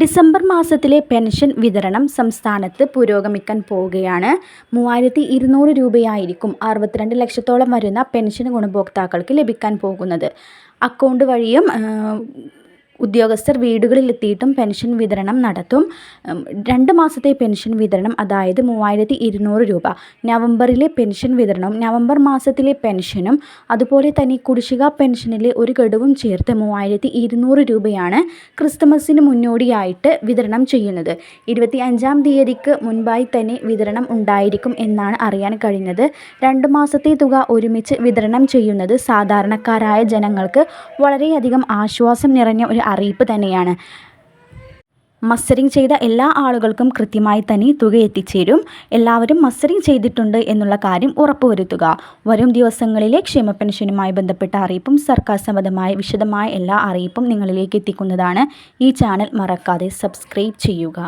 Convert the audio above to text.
December മാസത്തിലെ pension വിതരണം സംസ്ഥാനത്ത് പുരോഗമിക്കാൻ പോവുകയാണ്. മൂവായിരത്തി ഇരുന്നൂറ് രൂപയായിരിക്കും അറുപത്തിരണ്ട് ലക്ഷത്തോളം വരുന്ന പെൻഷൻ ഗുണഭോക്താക്കൾക്ക് ലഭിക്കാൻ പോകുന്നത്. അക്കൗണ്ട് വഴിയും ഉദ്യോഗസ്ഥർ വീടുകളിലെത്തിയിട്ടും പെൻഷൻ വിതരണം നടത്തും. രണ്ട് മാസത്തെ പെൻഷൻ വിതരണം അതായത് മൂവായിരത്തി ഇരുന്നൂറ് രൂപ. നവംബറിലെ പെൻഷൻ വിതരണവും നവംബർ മാസത്തിലെ പെൻഷനും അതുപോലെ തന്നെ കുടിശ്ശിക പെൻഷനിലെ ഒരു ഘടുവും ചേർത്ത് മൂവായിരത്തി ഇരുന്നൂറ് രൂപയാണ് ക്രിസ്തുമസിന് മുന്നോടിയായിട്ട് വിതരണം ചെയ്യുന്നത്. ഇരുപത്തി അഞ്ചാം തീയതിക്ക് മുൻപായി തന്നെ വിതരണം ഉണ്ടായിരിക്കും എന്നാണ് അറിയാൻ കഴിഞ്ഞത്. രണ്ട് മാസത്തെ തുക ഒരുമിച്ച് വിതരണം ചെയ്യുന്നത് സാധാരണക്കാരായ ജനങ്ങൾക്ക് വളരെയധികം ആശ്വാസം നിറഞ്ഞ ഒരു അറിയിപ്പ് തന്നെയാണ്. മസ്റ്ററിംഗ് ചെയ്ത എല്ലാ ആളുകൾക്കും കൃത്യമായി തന്നെ തുക എത്തിച്ചേരും. എല്ലാവരും മസ്റ്ററിംഗ് ചെയ്തിട്ടുണ്ട് എന്നുള്ള കാര്യം ഉറപ്പുവരുത്തുക. വരും ദിവസങ്ങളിലെ ക്ഷേമ പെൻഷനുമായി ബന്ധപ്പെട്ട അറിയിപ്പും സർക്കാർ സംബന്ധമായ വിശദമായ എല്ലാ അറിയിപ്പും നിങ്ങളിലേക്ക് എത്തിക്കുന്നതാണ് ഈ ചാനൽ മറക്കാതെ സബ്സ്ക്രൈബ് ചെയ്യുക.